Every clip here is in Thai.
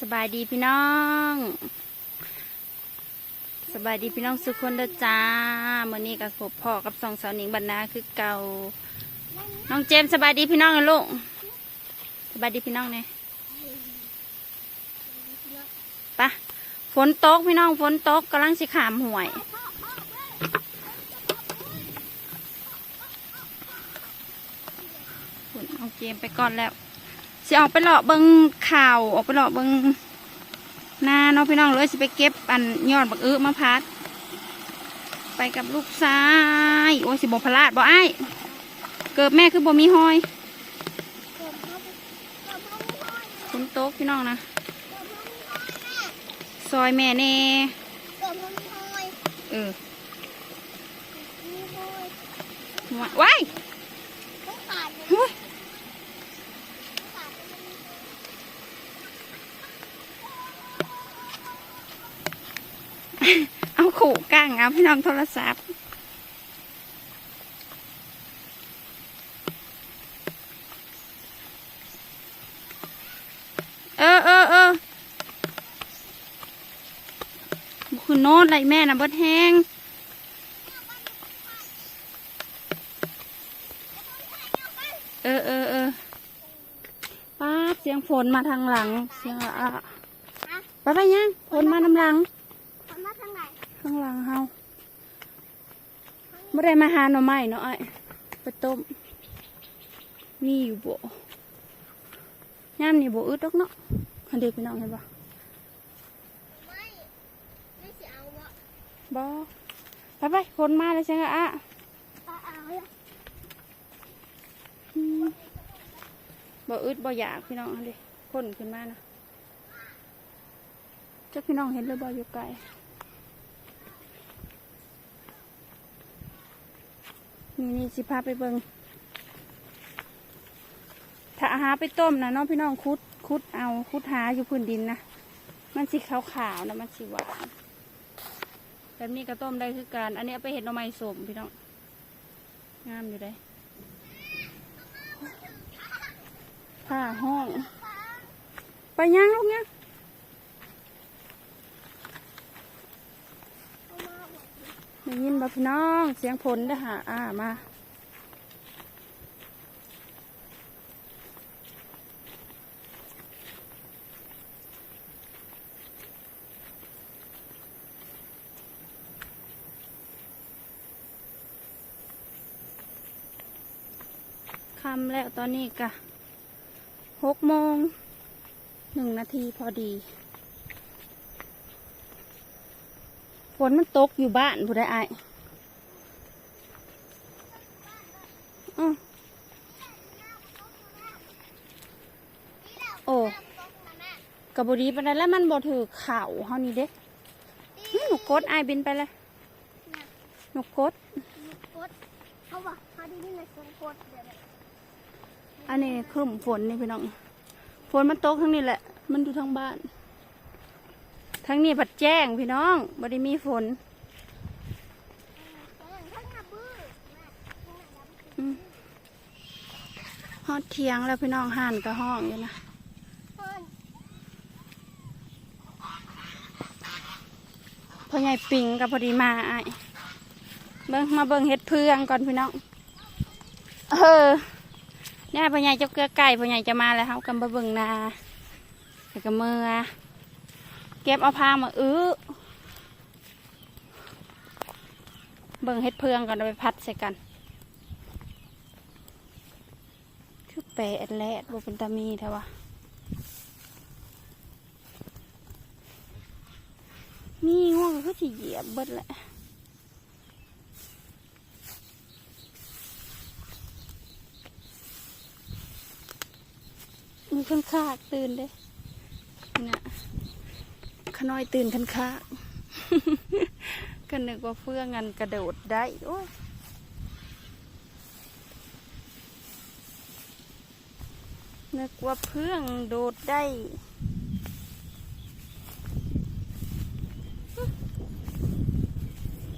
สบายดีพี่น้อง สบายดีพี่น้องสุกคนเด้อจ้ามื่อนี้กับผมพ่อกับสองสาวหนิงบรรณาคือเก่า น้องเจมส์สบายดีพี่น้องนะลูก สบายดีพี่น้องเนี่ยปะฝนตกพี่น้องฝนตกกำลังสิขามห่วย ฝนเอาเกมไปก่อนแล้ว สิออกไปเลาะเบิงข่าวออกไปเลาะเบิงหน้าเนาะพี่น้องเลยสิไปเก็บอันยอดบักอื้อมาพัด ไปกับลูกชายโอ้ยสิบพลาดบ่ไอ้ายเกิดแม่คือบ่มีหอยฝนตกพี่น้องนะซอยแม่เน่เออว้ายว้ายหุ้ยเอา ขู่ก้างเอาพี่น้องโทรศัพท์เออเออเออคือโน้ตไรแม่นะเบิดแห้งเออเออเออป้าดเสียงฝนมาทางหลัง เสียงอะอะไปไปยังฝนมาทางหลัง ข้างหลังเฮาไม่ได้มาหาหน่อไม้เนาะไอ้ายไปต้มมีอยู่บ่ย่ามนี่บ่อึดดอกเนาะคันเด็กพี่น้องเห็นบ่บ่ไปไปฝนมาแล้วใช่ไหมอะอืมบ่อึดบ่อยากพี่น้องเดิพ่นขึ้นมานะเจ้าพี่น้องเห็นหรือบ่อยู่ไกล นี่นี่สิพาไปเบิงถ้าหาไปต้มนะน้องพี่น้องคุดคุดเอาคุดหาอยู่พื้นดินนะมันสีขาวๆนะมันสีหวานแบบนี้ก็ต้มได้คือการ อันนี้เอาไปเห็ดหน่อไม้สมพี่น้องงามอยู่ได้ผ้าห้อง ไปย่างลูกย่าง ได้ยินบ่พี่น้องเสียงฝนเด้อหาอ่ามาค่ำแล้วตอนนี้กะหกโมงหนึ่งนาทีพอดี ฝนมันตกอยู่บ้านผู้ใดอายออโอ้กระบดีไปแล้วแล้วมันบ่ถือเข่าเฮานี่เด้อื้อหนูกดอายบินไปเลยหนูกดเขาบอกเขาดีนี่เลยสงกดเดี๋ยวเลยอันนี้ครึ้มฝนนี่พี่น้อง ฝนมันตกทั้งนี้แหละ มันอยู่ทั้งบ้าน ทั้งนี้ผัดแจ้งพี่น้องบ่ได้มีฝนห่ออืมฮอดเทียงแล้วพี่น้องห่านก็ห้องอยู่นะพ่อใหญ่ปิงกับพอดีมาไอ้เบิ่งมาเบิ่งเฮ็ดเพื่องก่อนพี่น้อง เออเนี่ยพ่อใหญ่เจ้าเกลือไก่พ่อใหญ่จะมาแล้วเฮากำมาเบิ่งนาแล้วก็มือ เก็บเอาพามาอื้อเบิ่งเฮ็ดเพื่องก่อนเอาไปพัดใส่กัน คือแปะแลดบ่เป็นตามีแท้วะมีง่วงก็จะเหยียบเบิดแหละมีข้างคากตื่นเด้นะ ขน้อยตื่นขันคากก็นึกว่าเฟื่องงันกระโดดได้โอ้ยนึกว่าเพื่องโดดได้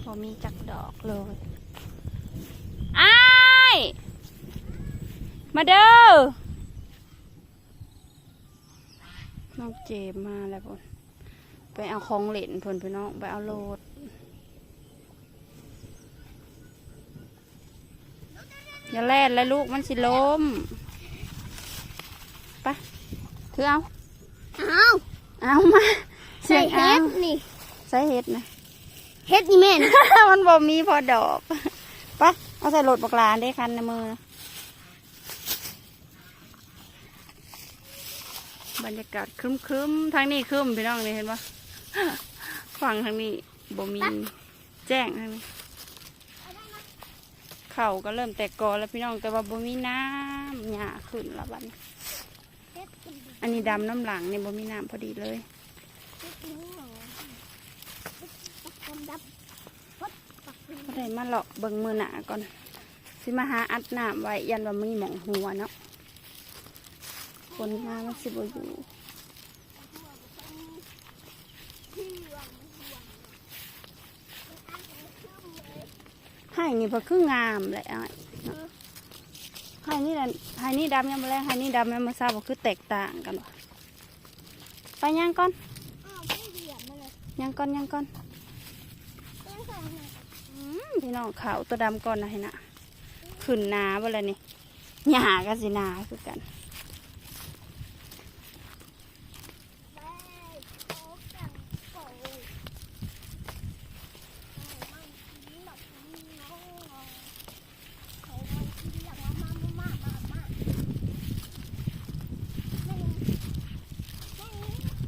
พอมีจักดอกเลยไอ้มาเด้อน้องเจมมาแล้วพ่น ไปเอาของเหล่นพ่นพี่น้องไปเอาโลดอย่าแล่นเลยลูกมันสิล้มไปถือเอาอ้าวเอามาเสีใส่ยงเฮ็เอาดนี่ใส่เห็ดนะเฮ็ดนี่แม่น มันบ่มีพอดอกไปเอาใส่รถบักลานได้คันในมือนะบรรยากาศครึ้มๆทางนี้ครึ้มพี่น้องนี่เห็นปะ ฝั่งทางนี้บ่มีแจ้งทางนี้เข่าก็เริ่มแตกกอแล้วพี่น้องแต่ว่าบ่มีน้ำหญ้าขึ้นละบัดนี้เฮ็ดกินดีอันนี้ดำน้ำหลังเนี่ยบ่มีน้ำพอดีเลยเฮ็ดกินหัวปักกำดับปักปักกำก็ได้มาเลาะเบิ่งมือหนาก่อนสิมาหาอัดน้ำไว้ยันว่ามีหมองหัวเนาะคนมามันสิบ่อยู่ ที่หวังหวังมันอันเป็นเครื่องเลย ให้นี่พอคืองามเลยอะเนาะให้นี่แหละให้นี่ดำยังบ่แรงให้นี่ดำยังบ่ทราบว่าคือแตกต่างกันวะไปย่างก่อนอ้าวไม่เหยียบมาเลยย่างก่อนย่างก่อนต้องใส่ให้อืมพี่น้องขาวตัวดำก่อนนะให้นะขึ้นหนาบ่เลยนี่หญ้าก็สิหนาคือกัน ไปโต๊ะกันโต๊ะมันกินแบบนี้เนาะเขามันกินอย่างว่ามามามามามาไม่ไม่ หืม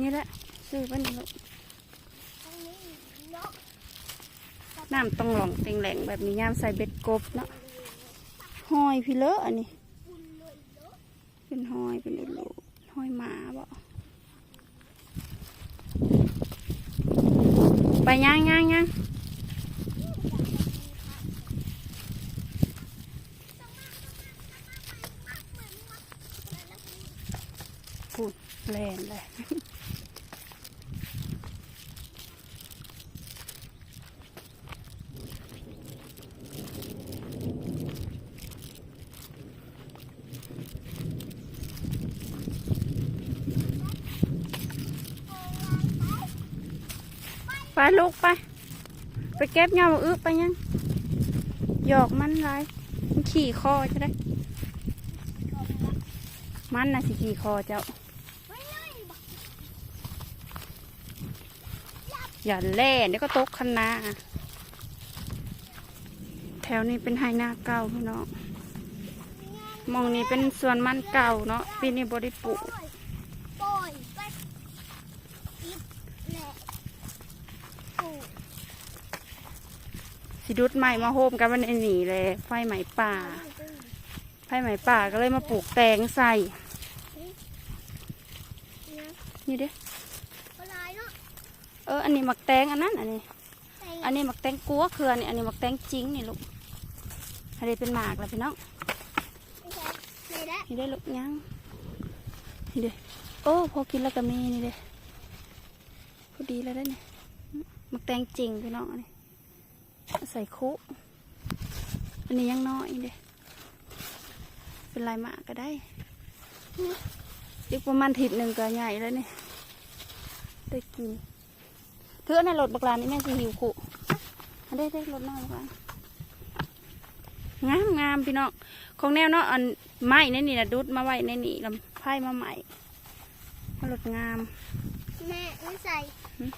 นี่แหละซื้อไปนลูกนี้เนาะน้ำต้องหลองเต็งแหลงแบบนี้ย่ามใส่เบ็ดกบเนาะหอยพี่เลอะอันนี้เลยเนาะเป็นหอยเป็นอุลูหอยหมาบ่ไปย่างย่างย่างพูด แลนเลยไปลูกไป ไปเก็บเงาอึไปยัง หยอกมันไรมันขี่คอจะได้ มันน่ะสิขี่คอเจ้า ไม่เลยบอก อย่าเล่นเดี๋ยวก็ตกคันนาแถวนี้เป็นไฮนาเก่าพี่น้องมองนี้เป็นสวนมันเก่าเนาะปีนี้บริปลูกปล่อยปล่อยไปอิบแหละโอ้สิดุดใหม่มาโฮมกันวันนี้หนีเลยไฟไหม้ป่า ไฟไหม้ป่าก็เลยมาปลูกแตงใส่ นี่เด้อ เออ อันนี้หมักแตงอันนั้น อันนี้แต่อันนี้หมักแตงกัวคืออันนี้อันนี้หมักแตงจริงนี่ลูก อันนี้เป็นหมากแล้วพี่น้องไม่ใช่ไม่ได้นี่ได้ลูกยังนี่เด้โอ้พอกินแล้วก็มีนี่เด้พอดีแล้วได้เนี่ยหมักแตงจริงพี่น้องอันนี้ใส่คุอันนี้ยังน้อยเด้เป็นลายหมากก็ได้อีกประมาณทิศหนึ่งก็ใหญ่แล้วนี่ได้กิน เถือในรถบักลานนี่แม่สิหิวคุอันได้ได้รถน้อยบักลานงามงามพี่น้องของแนวเนาะอันไม้ในนี่นะดุดมาไว้ในนี่ลำไพ่มาใหม่มาหลดงาม แม่ไม่ใส่หืม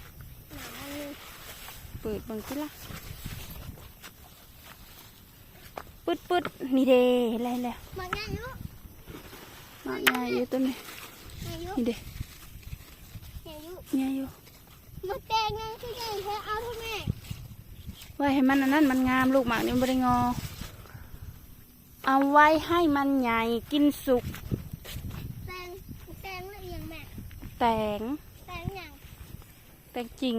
หนาเลยเปิดเบังสิละปึ๊ดปึ๊ดนี่เด้อะไรแล้วมาง่ายเนาะมาใหญ่อยู่ตัวนี้อายุนี่เด้อายุใหญ่อยู่ มาแตงนั่นคือไงเธอเอาเท่าแม่ไว้ให้มันอันนั้นมันงามลูกหมากนี่มันบริงอ เอาไว้ให้มันใหญ่กินสุกแตงแตงละเอียงแม่แตงแตงอย่างแตงจิ๋ง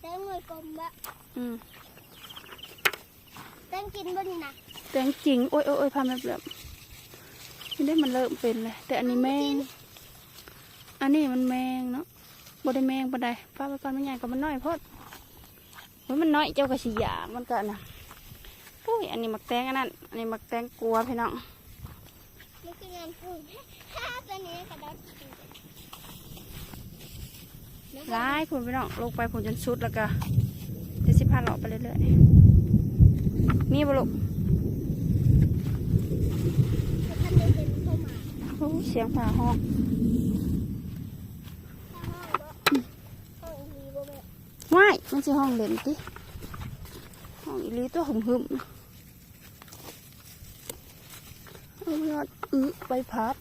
แตงหน่วยกลมบะอืมแตงกินบ่นี่นะแตงจิ๋งโอ้ยโอ้ยโอ้ยพาแบบแบบนี่ได้มันเริ่มเป็นเลยแต่อันนี้แมงอันนี้มันแมงเนาะ บดแมงบ่ได้ป้าไปก่อนมันใหญ่กับมันน้อยโพดโอ้ยมันน้อยเจ้าก็สิหยามันก็นะปุ้ยอันนี้มักแตงอันนั้นอันนี้มักแตงกลัวพี่น้องนี่คืองานพึ่งห้าตัวนี้กระดาษร้ายคุณพี่น้องลงไปผลจนชุดแล้วก็จะสิพาเลาะไปเรื่อยๆมีบ่ลูกเห็นเข้ามาโอ้เสียงผ่าห้อง ถ้าห้องบ่ห้องมีบ่แม่ ว้ายมัน สิห้องเด่นติห้องอีหลีตัวหึมหึมๆเอายอดอึไปพัด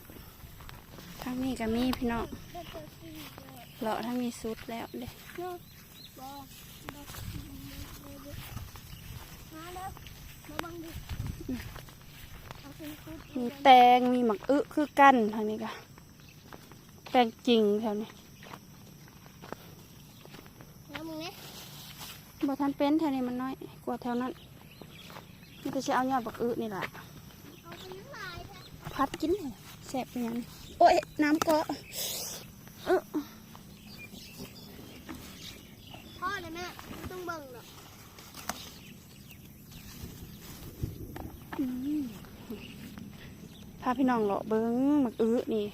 ทางนี้ก็มีพี่น้องได้เจอสี่เลยเลาะทางนี้สุดแล้วเด้เนาะบ่บ่มาเด้อมาบังดิเอาเป็นคุดมีแตงมีหมักอึคือกันทางนี้ก็แตงจริงแถวนี้ แล้วมึงเนี่ย บ่ทันเป็นแถวนี้มันน้อย กว่าแถวนั้นนี่จะเอายอดบักอึนี่แหละเอาเป็นน้ำลายแท้พัดกินเลยแซ่บเป็นหยังโอ้ย น้ำเกาะเออพ่อเลยแม่ไม่ต้องเบิ่งหรอกอืมพาพี่น้องเลาะเบิ้งหมักอึนี่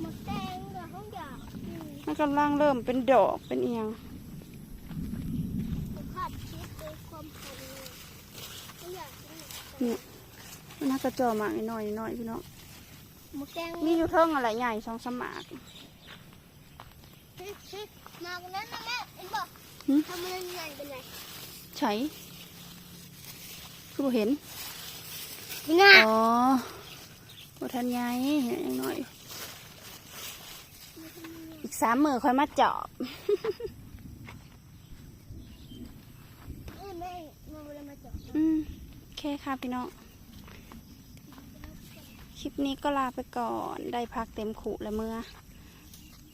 หมดแดงกับห้องอยากอืมมันกำลังเริ่มเป็นดอกเป็นเอียง ผมขาดคิดด้วยความพอดีไม่อยาก กินนี่มันน่ากระจอหมากน้อยๆน้อยๆพี่น้องหมดแดงมีอยู่เทิงอะไรใหญ่สองสามหมากชิชิมากันนั้นนะแม่เห็นบอกหึทำมันใหญ่เป็นไงใช้คือบ่เห็นง่าอ๋อบ่ทันใหญ่ยังน้อย อีกสามมือค่อยมาเจาะเอ้ยแม่มาเวลามาเจาะอืมโอ เคค่ะพี่น้อง คลิปนี้ก็ลาไปก่อน ได้พักเต็มขู่แล้วเมื่อ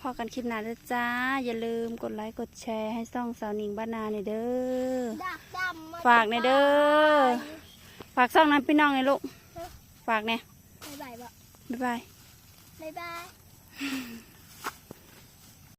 พอกันคลิปหน้าเด้อจ้า อย่าลืมกดไลค์ กดแชร์ให้ซ่องสาวหนิงบ้านนาในอยเด้อดักดำมฝากในอยเด้อ ฝากซ่องนั้นพี่น้องเลยลูก ฝากเนี่ยบ๊ายบายบ่บ๊ายบาย บ๊ายบาย